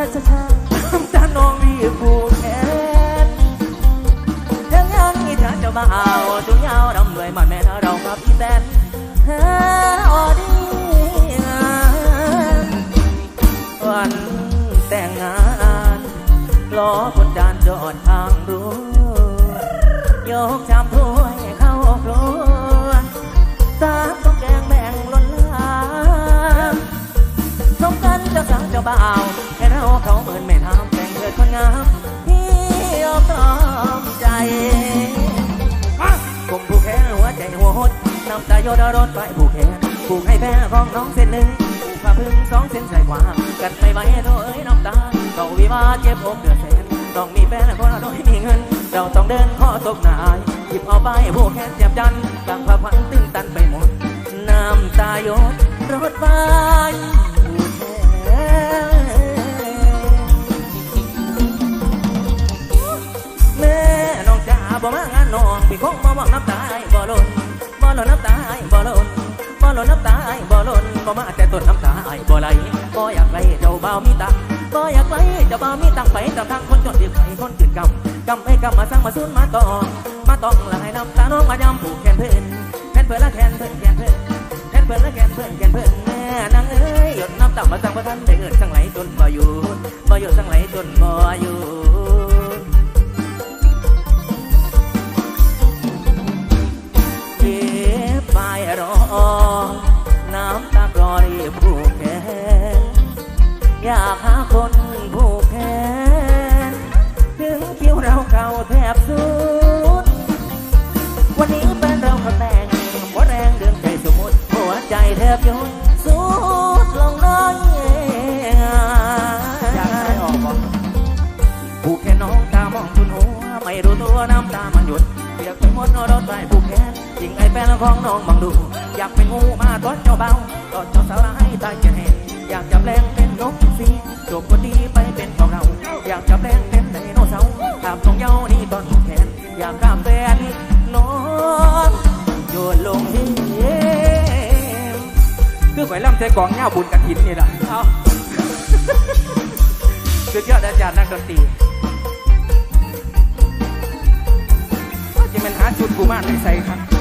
ช้าช้าช้าน้ำตาน้องรีบผูกแขนเรื่องยังอีเธอเจ้าบ่าวจุงยาวดำด้วยมันแม่เรากับอีแตนเฮ้ออดีวันแต่งงานรอคนจานจอดทางรั้ยกชามถ้ว จ้าบ่าวให้เราเขาเหมือนไม่ทำแต่งเกิดคนงามพี่ยอมตรอมใจผมผูกแขนหัวใจหัวหดน้ำตาโยดรถไปผูกแขนผูกให้แพ้ของน้องเส้นหนึ่งผ้าพึ่งสองเส้นใส่ขวากัดไม่ไหวโธ่เอ้ยน้ำตาเขาวิวาเจ็บอกเดือดแสนต้องมีแฟนคนละน้อยมีเงิน เราต้องเดินข้อตกหนายหยิบเอาไปผูกแขนเสียบจันกลางผ้าพันตึงตันไปหมดน้ำตาหยดรถไฟ บ่มองน้ำตาไอ้บ่หล่นบ่หล่นน้ำตาไอ้บ่หล่นบ่หล่นน้ำตาไอ้บ่หล่นบ่มาแต่ต้นน้ำตาไอ้บ่ไหลบ่อยากไหลเจ้าบ่าวมีตังบ่อยากไหลเจ้าบ่าวมีตังไปตามทางคนจนที่ไผคนตื่นกำกำให้กำมาสร้างมาซุนมาต่อมาต้องละให้น้ำตาน้องมายำผูกแขนเพื่อนแขนเพื่อนละแขนเพื่อนแขนเพื่อนแกนเพื่อนและแกนเพื่อนแกนเพื่อนแม่นางเอ้ยหยดน้ำต่ำมาสั่งประทันได้เอิดสังไหลจนบ่อยู่บ่อยู่สังไหลจนบ่อยู่ นผูกแขนถึงคิวเราเก่าแทบสุด วันนี้เป็นเราเขาแต่งว่าแรงเดือนใจสมมติหัวใจแทบหยุดสุดลงน้อยอยากให้ออกบ่ผูกแค่น้องตามองคุณหัวไม่รู้ตัวน้ำตามันหยุดเปียกไปหมดรถไปผูกแขนยิงไอ้แฟนของน้องบังดู อยากเป็นงูมาตอนเจ้าเบาตอนเจ้าสลายตายจะเห็นอยากจะแปลง ข่อยล่ำใจกองเงาบุญกระถินนี่แหละเอาสุดยอดอาจารย์นักดนตรีจะเป็นหาชุดกูมากในใส่ครับ